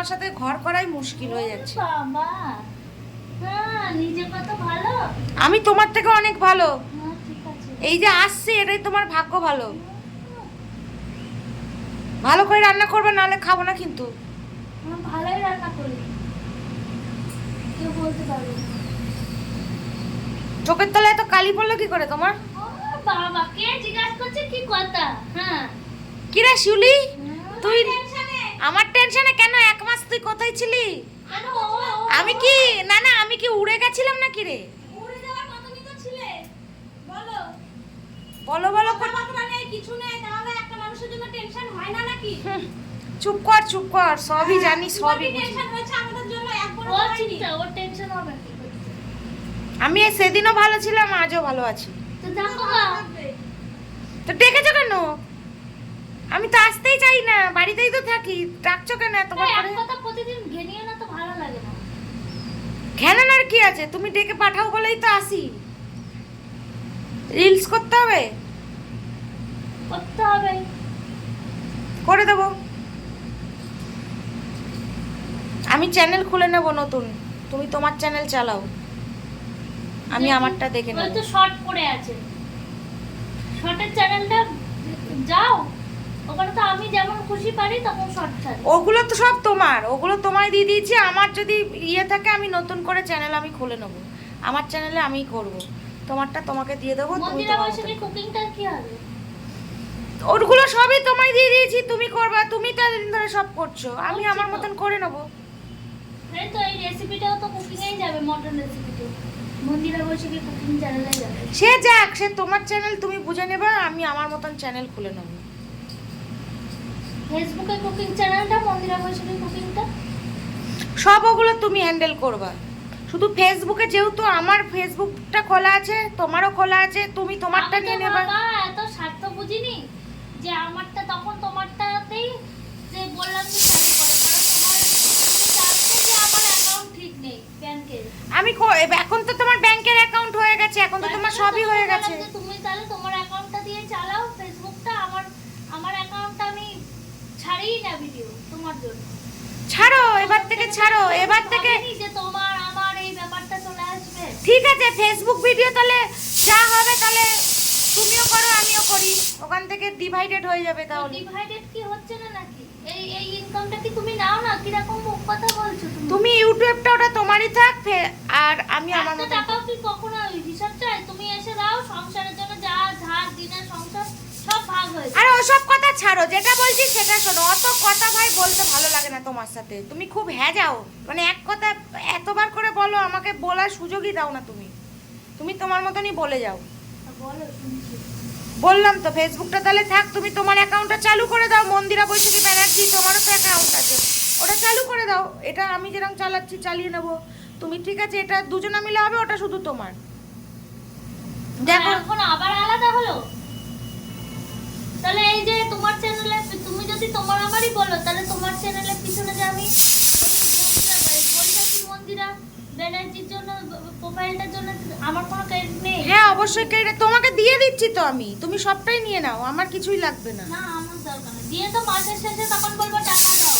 তোমার সাথে ঘর করাই মুশকিল হয়ে যাচ্ছে। হ্যাঁ আমি তোমার থেকে অনেক ভালো। হ্যাঁ এই যে আসছে এটাই তোমার ভাগ্য ভালো। ভালো করে রান্না করবে নাহলে খাব না কিন্তু। ভালোই রান্না করি কেউ বলতে পারবে চোখের তলায় এত কালি পড়ল কি করে তোমার? বাবা কে জিজ্ঞাসা করছে কি কথা? হ্যাঁ। কিরে শিউলি? তুই আমার টেনশনে কেন এক মাস তুই কোথায় ছিলি? আমি কি না না আমি কি উড়ে গেছিলাম না কি রে বলো। বলো নেই কিছু নেই তাহলে একটা মানুষের জন্য টেনশন হয় না নাকি? চুপ কর চুপ কর সবই জানি সবই টেনশন হয়েছে? আমাদের জন্য একবার ও টেনশন হবে আমি সেদিনও ভালো ছিলাম আজও ভালো আছি। তো দেখো তো ডেকেছো কেন? আমি তো আসতেই চাই না বাড়িতেই তো থাকি। ডাকছো কেন করে? কথা প্রতিদিন ঘেনিয়ে না তো ভালো লাগে না। ঘ্যানানার কি আছে? তুমি ডেকে পাঠাও বলেই তো আসি। রিলস করতে হবে? করতে হবে। করে দেবো। আমি চ্যানেল খুলে নেব নতুন। তুমি তোমার চ্যানেল চালাও। আমি আমারটা দেখে নেব। তো শর্ট পড়ে আছে। শর্টের চ্যানেলটা যাও। ওখানে তো আমি যেমন খুশি পারি তখন শর্ট ছাড়ি ওগুলো তো সব তোমার ওগুলো তোমায় দিয়ে দিয়েছি আমার যদি ইয়ে থাকে আমি নতুন করে চ্যানেল আমি খুলে নেব। আমার চ্যানেলে আমিই করব। তোমারটা তোমাকে দিয়ে দেবো তুমি কুকিংটা কি হবে? ওগুলো সবই তোমায় দিয়ে দিয়েছি তুমি করবা তুমি তো এতদিন ধরে সব করছ আমি আমার মতন করে নেব। এই তো এই রেসিপিটাও তো কুকিংয়েই যাবে মটন যাবে। সে যাক সে তোমার চ্যানেল তুমি বুঝে নেবা আমি আমার মতন চ্যানেল খুলে নেব। ফেসবুকে কুকিং চ্যানেলটা মন্দিরা বৈশাখী কুকিংটা সব ওগুলো তুমি হ্যান্ডেল করবা। শুধু ফেসবুকে যেহেতু আমার ফেসবুকটা খোলা আছে তোমারও খোলা আছে তুমি তোমারটা নিয়ে নেবা। এত স্বার্থ বুঝিনি যে আমারটা তখন তোমারটাতেই যে বললাম যে চালু করো আমি এখন তো তোমার ব্যাংকের অ্যাকাউন্ট হয়ে গেছে এখন তো তোমার সবই হয়ে গেছে। তুমি তাহলে তোমার অ্যাকাউন্টটা দিয়ে চালাও ফেসবুকটা আমার আমার অ্যাকাউন্টটা আমি ছাড়িই না ভিডিও তোমার জন্য। ছাড়ো এবার থেকে ছাড়ো এবার থেকে যে তোমার আমার এই ব্যাপারটা চলে আসবে। ঠিক আছে ফেসবুক ভিডিও তাহলে যা হবে তাহলে তুমিও করো আমিও করি। ওখান থেকে ডিভাইডেড হয়ে যাবে তাহলে। ডিভাইডেড কি হচ্ছে না নাকি? এই এই ইনকামটা কি তুমি নাও না? কীরকম কথা বলছো তুমি? তুমি ইউটিউবটা ওটা তোমারই থাক আর আমি আমার মতো টাকাও কি কখনো হিসাব চাই? তুমি এসে দাও সংসারের জন্য যা ধার দিনের সংসার আরে ওসব কথা ছাড়ো যেটা বলছি সেটা শোনো। অত কথা ভাই বলতে ভালো লাগে না তোমার সাথে। তুমি খুব হ্যাঁ যাও মানে এক কথা এতবার করে বলো আমাকে বলার সুযোগই দাও না তুমি। তুমি তোমার মতনই বলে যাও। বললাম তো ফেসবুকটা তাহলে থাক তুমি তোমার অ্যাকাউন্টটা চালু করে দাও। মন্দিরা বৈশাখী ব্যানার্জি তোমারও তো অ্যাকাউন্ট আছে। ওটা চালু করে দাও। এটা আমি যেরকম চালাচ্ছি চালিয়ে নেব। তুমি ঠিক আছে এটা দুজনা মিলে হবে ওটা শুধু তোমার। দেখো। এখন আবার আলাদা হলো? যদি তোমার আমারই বলো তাহলে তোমার চ্যানেলের পিছনে যে আমি মন্দিরা ব্যানার্জির জন্য প্রোফাইলটার জন্য আমার কোনো ক্রেডিট নেই। হ্যাঁ অবশ্যই তোমাকে দিয়ে দিচ্ছি তো আমি। তুমি সবটাই নিয়ে নাও আমার কিছুই লাগবে না। না আমার দরকার নেই। দিয়ে তো মাসের শেষে তখন বলব টাকা দাও।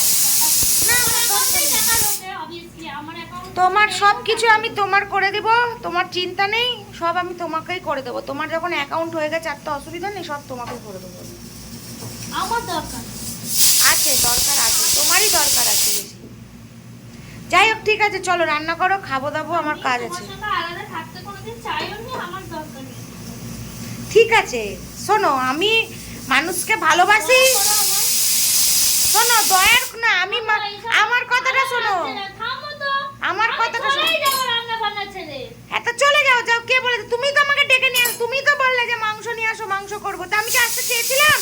তোমার সব কিছু আমি তোমার করে দেব তোমার চিন্তা নেই সব আমি তোমাকেই করে দেবো। তোমার যখন অ্যাকাউন্ট হয়ে গেছে আর তো অসুবিধা নেই সব তোমাকেই করে দেবো। আমার দরকার। আছে দরকার আছে তোমারই দরকার আছে বেশি। যাই হোক ঠিক আছে চলো রান্না করো খাব দাবো আমার কাজ আছে। ঠিক আছে শোনো আমি মানুষকে ভালোবাসি। শোনো দয়ার না আমি আমার কথাটা শোনো। আমার কথাটা শোনো। এত চলে যাও যাও কে বলেছে? তুমি তো আমাকে ডেকে নিয়ে আস তুমি তো বললে যে মাংস নিয়ে আসো মাংস করব। তা আমি কি আসতে চেয়েছিলাম?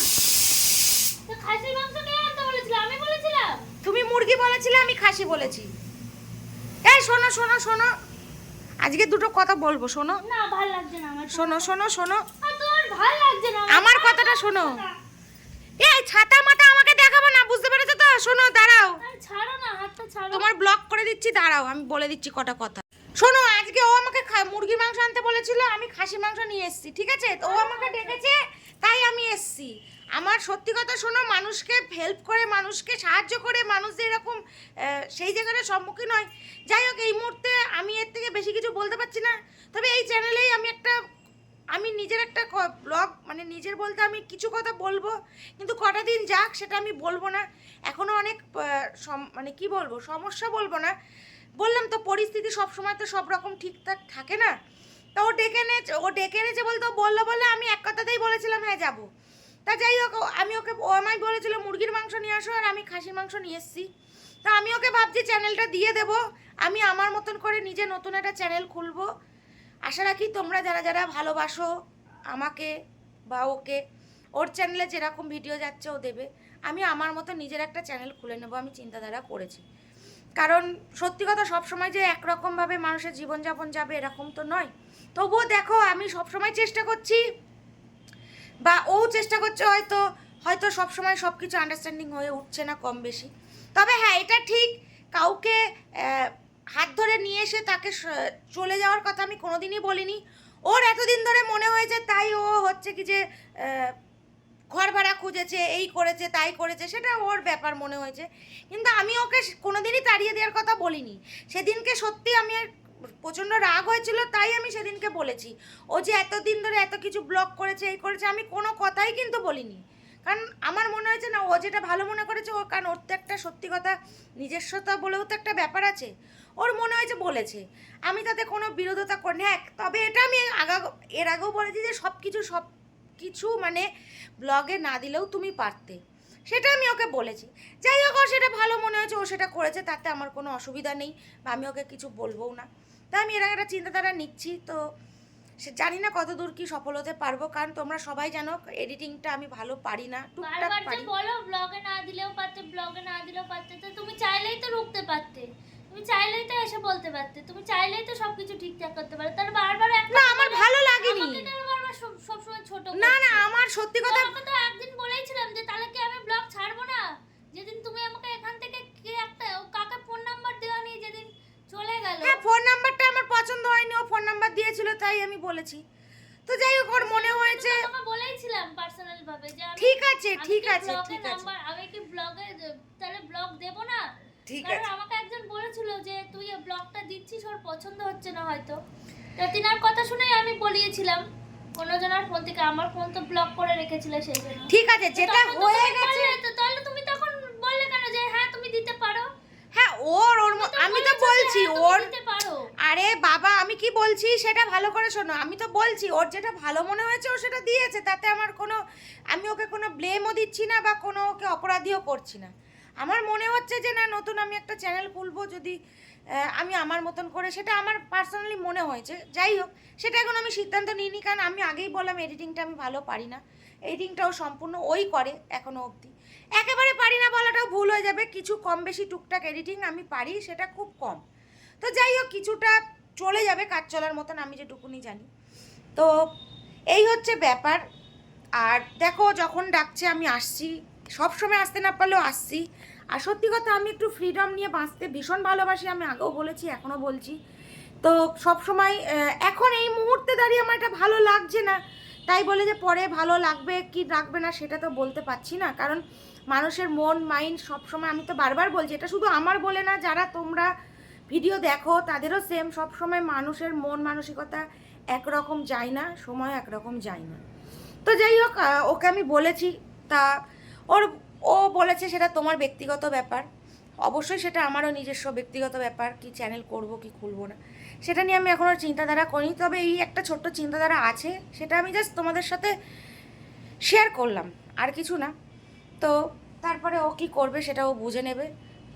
খাসির মাংস কে আনতে বলেছিল? আমি বলেছিলাম? তুমি মুরগি বলেছিলে আমি খাসি বলেছি। এই শোনো শোনো শোনো। আজকে দুটো কথা বলব শোনো। না, ভালো লাগছে না আমার। শোনো শোনো শোনো। তোর ভালো লাগছে না আমার কথাটা শোনো। এই ছাতা মাথা আমাকে দেখাবো না বুঝতে পেরেছ তো? শোনো দাঁড়াও। ছাড়ো না, হাতটা ছাড়ো। তোমার ব্লক করে দিচ্ছি দাঁড়াও আমি বলে দিচ্ছি কটা কথা। শোনো আজকে ও আমাকে মুরগির মাংস আনতে বলেছিল আমি খাসি মাংস নিয়ে এসেছি ঠিক আছে? তো ও আমাকে ডেকেছে তাই আমি এসেছি। আমার সত্যি কথা শোনো, মানুষকে হেল্প করে, মানুষকে সাহায্য করে, মানুষ যে এরকম সেই জায়গাটার সম্মুখীন হয়। যাই হোক, এই মুহূর্তে আমি এর থেকে বেশি কিছু বলতে পারছি না। তবে এই চ্যানেলেই আমি একটা, আমি নিজের একটা ব্লগ মানে নিজের বলতে আমি কিছু কথা বলব। কিন্তু কটা দিন যাক, সেটা আমি বলব না। এখনও অনেক মানে কি বলব, সমস্যা বলব না। বললাম তো, পরিস্থিতি সব সময় তো সব রকম ঠিকঠাক থাকে না। তা ও ডেকে এনেছে, ও ডেকে এনেছে বলতে বলল বলে আমি এক কথাতেই বলেছিলাম হ্যাঁ যাব। তা যাই হোক আমি ওকে, ও আমায় বলেছিল, মুরগির মাংস নিয়ে আসো আর আমি খাসির মাংস নিয়ে এসেছি। তা আমি ওকে ভাবছি, চ্যানেলটা দিয়ে দেবো। আমি আমার মতন করে নিজে নতুন একটা চ্যানেল খুলবো। আশা রাখি তোমরা যারা যারা ভালোবাসো আমাকে বা ওকে, ওর চ্যানেলে যেরকম ভিডিও যাচ্ছে ও দেবে। আমি আমার মতো নিজের একটা চ্যানেল খুলে নেব, আমি চিন্তাধারা করেছি। কারণ সত্যি কথা সবসময় যে একরকমভাবে মানুষের জীবনযাপন যাবে এরকম তো নয়। তবুও দেখো, আমি সবসময় চেষ্টা করছি বা ও চেষ্টা করছে হয়তো হয়তো সবসময় সব কিছু আন্ডারস্ট্যান্ডিং হয়ে উঠছে না কম বেশি। তবে হ্যাঁ এটা ঠিক। কাউকে হাত ধরে নিয়ে এসে তাকে চলে যাওয়ার কথা আমি কোনোদিনই বলিনি। ওর এতদিন ধরে মনে হয়েছে তাই ও হচ্ছে কি যে ঘর ভাড়া খুঁজেছে, এই করেছে, তাই করেছে, সেটা ওর ব্যাপার মনে হয়েছে। কিন্তু আমি ওকে কোনোদিনই তাড়িয়ে দেওয়ার কথা বলিনি। সেদিনকে সত্যি আমি প্রচণ্ড রাগ হয়েছিল, তাই আমি সেদিনকে বলেছি। ও যে এতদিন ধরে এত কিছু ব্লক করেছে, এই করেছে, আমি কোনো কথাই কিন্তু বলিনি। কারণ আমার মনে হয়েছে না, ও যেটা ভালো মনে করেছে, ও কারণ ওর তো একটা সত্যি কথা, নিজস্বতা বলেও তো একটা ব্যাপার আছে। ওর মনে হয়েছে বলেছে। আমি তাতে কোনো বিরোধতা করি হ্যাঁ তবে এটা আমি আগা, এর আগেও বলেছি যে সব কিছু সব কিছু মানে ব্লগে না দিলেও তুমি পারতে। সেটা আমি ওকে বলেছি। যাই হোক সেটা ভালো মনে হয়েছে, ও সেটা করেছে, তাতে আমার কোনো অসুবিধা নেই, বা আমি ওকে কিছু বলবোও না। তাই আমি এর আগে একটা চিন্তাধারা নিচ্ছি তো সে জানি না কত দূর কি সফল হতে পারব কারণ তোমরা সবাই জানো এডিটিংটা আমি ভালো পারি না টুকটাক পারি। বলো ব্লগে না দিলেও পারতে ব্লগে না দিলেও পারতে তো তুমি চাইলেই তো রুখতে পারতে তুমি চাইলেই তো এসে বলতে পারতে তুমি চাইলেই তো সবকিছু ঠিকঠাক করতে পারতে তার বারবার না আমার ভালো লাগেনি। বারবার সব- সবসময় ছোট না না আমার সত্যি কথা তো একদিন বলেইছিলাম যে তাহলে কি আমি ব্লগ ছাড়বো না? যেদিন তুমি আমাকে এখান থেকে চলে গেল। হ্যাঁ ফোন নাম্বারটা আমার পছন্দ হয়নি ও ফোন নাম্বার দিয়েছিল তাই আমি বলেছি। তো যাই হোক ওর মনে হয়েছে তোমাকে বলেইছিলাম পার্সোনাল ভাবে যে আমি ঠিক আছে ঠিক আছে ঠিক আছে। নাম্বার আমি কি ব্লগে তাহলে ব্লগ দেব না? ঠিক আছে। আমাকে একজন বলেছিল যে তুই এই ব্লগটা দিচ্ছিস ওর পছন্দ হচ্ছে না হয়তো। তা তিনার কথা শুনেই আমি বলিয়েছিলাম। অন্যজনের ফোন থেকে আমার ফোন তো ব্লক করে রেখেছিল সেই জন্য। ঠিক আছে যেটা হয়ে গেছে তাহলে তুমি তখন বললে কেন যে হ্যাঁ তুমি দিতে পারো হ্যাঁ ওর ওর ম- তুমি আমি তো বলেছ হ্যাঁ, ওর আরে বাবা আমি কি বলছি? সেটা ভালো করে শোনো। আমি তো বলছি ওর যেটা ভালো মনে হয়েছে ও সেটা দিয়েছে। তাতে আমার কোনো আমি ওকে কোনো ব্লেমও দিচ্ছি না বা কোনো ওকে অপরাধীও করছি না। আমার মনে হচ্ছে যে না নতুন আমি একটা চ্যানেল খুলবো যদি আমি আমার মতন করে। সেটা আমার পার্সোনালি মনে হয়েছে। যাই হোক সেটা এখন আমি সিদ্ধান্ত নিইনি কারণ আমি আগেই বললাম এডিটিংটা আমি ভালো পারি না। এডিটিংটাও সম্পূর্ণ ওই করে এখনও অবধি। একেবারে পারি না বলাটাও ভুল হয়ে যাবে। কিছু কম বেশি টুকটাক এডিটিং আমি পারি সেটা খুব কম। তো যাই হোক, কিছুটা চলে যাবে, কাজ চলার মতন, আমি যেটুকুনি জানি। তো এই হচ্ছে ব্যাপার। আর দেখো, যখন ডাকছে, আমি আসছি। সব সময় আসতে না পারলেও আসছি। আর সত্যি কথা, আমি একটু ফ্রিডম নিয়ে বাঁচতে ভীষণ ভালোবাসি, আমি আগেও বলেছি, এখনও বলছি। তো সব সময় এখন এই মুহূর্তে দাঁড়িয়ে আমার এটা ভালো লাগছে না। তাই বলে যে, পরে ভালো লাগবে কি লাগবে না, সেটা তো বলতে পারছি না। কারণ মানুষের মন, মাইন্ড সব সময় আমি তো বারবার বলছি, এটা শুধু আমার বলে না, যারা তোমরা ভিডিও দেখো, তাদেরও সেম সব সময় মানুষের মন মানসিকতা একরকম যায় না সময় একরকম যায় না। তো যাই হোক ওকে আমি বলেছি, তা ওর, ও বলেছে সেটা তোমার ব্যক্তিগত ব্যাপার। অবশ্যই সেটা আমারও নিজস্ব ব্যক্তিগত ব্যাপার, কি চ্যানেল করব, কি খুলবো না। সেটা নিয়ে আমি এখনও চিন্তাধারা করিনি, তবে এই একটা ছোট্ট চিন্তাধারা আছে, সেটা আমি জাস্ট তোমাদের সাথে শেয়ার করলাম, আর কিছু না। তো তারপরে ও কি করবে সেটা ও বুঝে নেবে।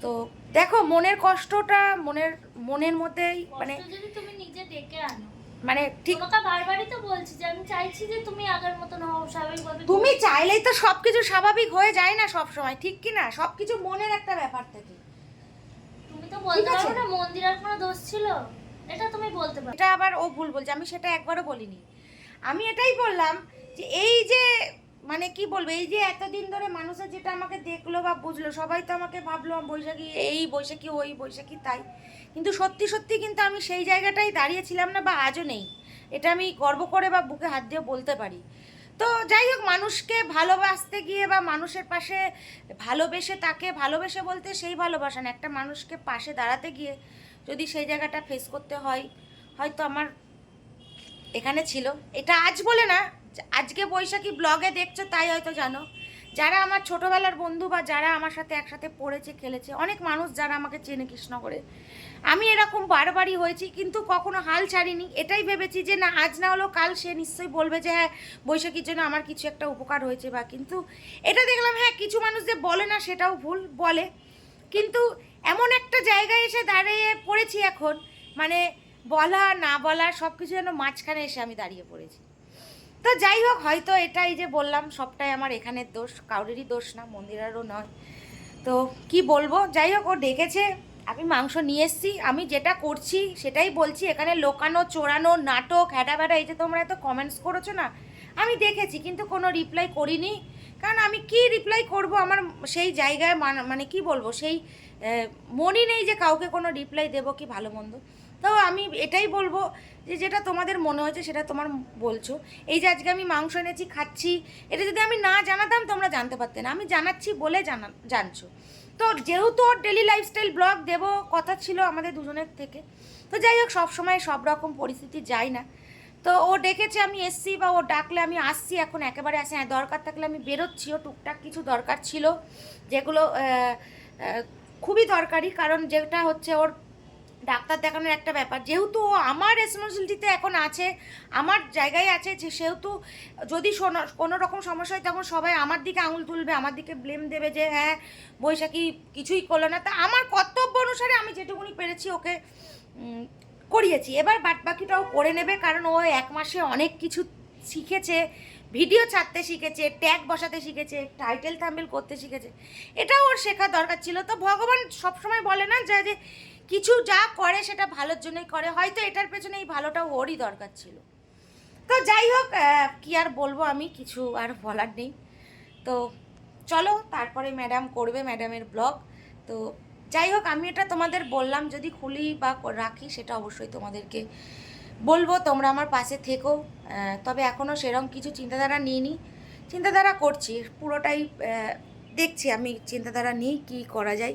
তো দেখো মনের কষ্টটা মনের মনের মধ্যেই মানে যদি তুমি নিজে ডেকে আনো। মানে ঠিক তোমাকে বারবারই তো বলছি যে আমি চাইছি যে তুমি আগের মতন হও স্বাভাবিকভাবে তুমি চাইলেই তো সব কিছু স্বাভাবিক হয়ে যায় না সব সময় ঠিক কি না? সব কিছু মনের একটা ব্যাপার থেকে। তুমি তো বলতে। পারো না মন্দিরের কোনো দোষ ছিল? এটা তুমি বলতে পারো। এটা আবার ও ভুল বলছে আমি সেটা একবারও বলিনি। আমি এটাই বললাম যে এই যে মানে কি বলব, এই যে এতদিন ধরে মানুষের যেটা আমাকে দেখল বা বুঝলো, সবাই তো আমাকে ভাবলো বৈশাখী এই, বৈশাখী ওই, বৈশাখী তাই। কিন্তু সত্যি সত্যি কিন্তু আমি সেই জায়গাটাই দাঁড়িয়েছিলাম না বা আজও নেই। এটা আমি গর্ব করে বা বুকে হাত দিয়ে বলতে পারি। তো যাই হোক, মানুষকে ভালোবাসতে গিয়ে বা মানুষের পাশে ভালোবেসে তাকে ভালোবেসে বলতে সেই ভালোবাসা না। একটা মানুষকে পাশে দাঁড়াতে গিয়ে যদি সেই জায়গাটা ফেস করতে হয়, হয়তো আমার এখানে ছিল। এটা আজ বলে না আজকে বৈশাখী ব্লগে দেখছ, তাই হয়তো জানো। যারা আমার ছোটোবেলার বন্ধু বা যারা আমার সাথে একসাথে পড়েছে, খেলেছে, অনেক মানুষ যারা আমাকে চেনে কৃষ্ণনগরে আমি এরকম বারবারই হয়েছি, কিন্তু কখনো হাল ছাড়িনি। এটাই ভেবেছি যে না, আজ না হলেও কাল সে নিশ্চয়ই বলবে যে হ্যাঁ বৈশাখীর জন্য আমার কিছু একটা উপকার হয়েছে বা কিন্তু এটা দেখলাম হ্যাঁ কিছু মানুষ যে বলে না, সেটাও ভুল, বলে। কিন্তু এমন একটা জায়গায় এসে দাঁড়িয়ে পড়েছি এখন মানে বলা, না বলা সব কিছু যেন মাঝখানে এসে আমি দাঁড়িয়ে পড়েছি। তো যাই হোক, হয়তো এটাই যে বললাম, সবটাই আমার এখানের দোষ কাউরেরই দোষ না, মন্দিরারও নয়। তো কি বলব? যাই হোক, ও ডেকেছে, আমি মাংস নিয়ে এসেছি, আমি যেটা করছি সেটাই বলছি, এখানে লোকানো, চোরানো, নাটক হ্যাটা ব্যাটা এই যে তোমরা এত কমেন্টস করেছ না, আমি দেখেছি, কিন্তু কোনো রিপ্লাই করিনি। কারণ আমি কি রিপ্লাই করব? আমার সেই জায়গায় মান- কি বলব? সেই মনই নেই যে কাউকে কোনো রিপ্লাই দেবো কি ভালো মন্দ। তো আমি এটাই বলব যে যেটা তোমাদের মনে হয়েছে সেটা তোমার বলছো। এই যে আজকে আমি মাংস এনেছি, খাচ্ছি, এটা যদি আমি না জানাতাম তোমরা জানতে পারতে না। আমি জানাচ্ছি বলে জানা, জানছো। তো যেহেতু ওর ডেলি লাইফস্টাইল ব্লগ দেবো, কথা ছিল আমাদের দুজনের থেকে। তো যাই হোক সবসময় সব রকম পরিস্থিতি যায় না। তো ও ডেকেছে, আমি এসছি বা ও ডাকলে আমি আসছি এখন একেবারে আসি হ্যাঁ দরকার থাকলে আমি বেরোচ্ছি। ও টুকটাক কিছু দরকার ছিল, যেগুলো খুবই দরকারি। কারণ যেটা হচ্ছে ওর ডাক্তার দেখানোর একটা ব্যাপার। যেহেতু ও আমার রেসপন্সিবিলিটিতে এখন আছে, আমার জায়গায় আছে, যে সেহেতু যদি কোনো রকম সমস্যা হয়, তখন সবাই আমার দিকে আঙুল তুলবে, আমার দিকে ব্লেম দেবে যে হ্যাঁ বৈশাখী কিছুই করল না। তা আমার কর্তব্য অনুসারে আমি যেটুকুনি পেরেছি ওকে করিয়েছি। এবার বাট বাকিটাও করে নেবে, কারণ ও এক মাসে অনেক কিছু শিখেছে ভিডিও ছাড়তে শিখেছে ট্যাগ বসাতে শিখেছে টাইটেল থাম্বেল করতে শিখেছে। এটাও ওর শেখার দরকার ছিল। তো ভগবান সবসময় বলে না যে কিছু যা করে সেটা ভালোর জন্যই করে, হয়তো এটার পেছনে এই ভালোটা ওরই দরকার ছিল। তো যাই হোক কি আর বলব আমি, কিছু আর বলার নেই। তো চলো, তারপরে ম্যাডাম করবে ম্যাডামের ব্লগ তো যাই হোক, আমি এটা তোমাদের বললাম, যদি খুলি বা রাখি সেটা অবশ্যই তোমাদেরকে বলব, তোমরা আমার পাশে থেকো। তবে এখনও সেরকম কিছু চিন্তাধারা নিইনি। চিন্তাধারা করছি, পুরোটাই দেখছি আমি চিন্তাধারা নিই কী করা যায়।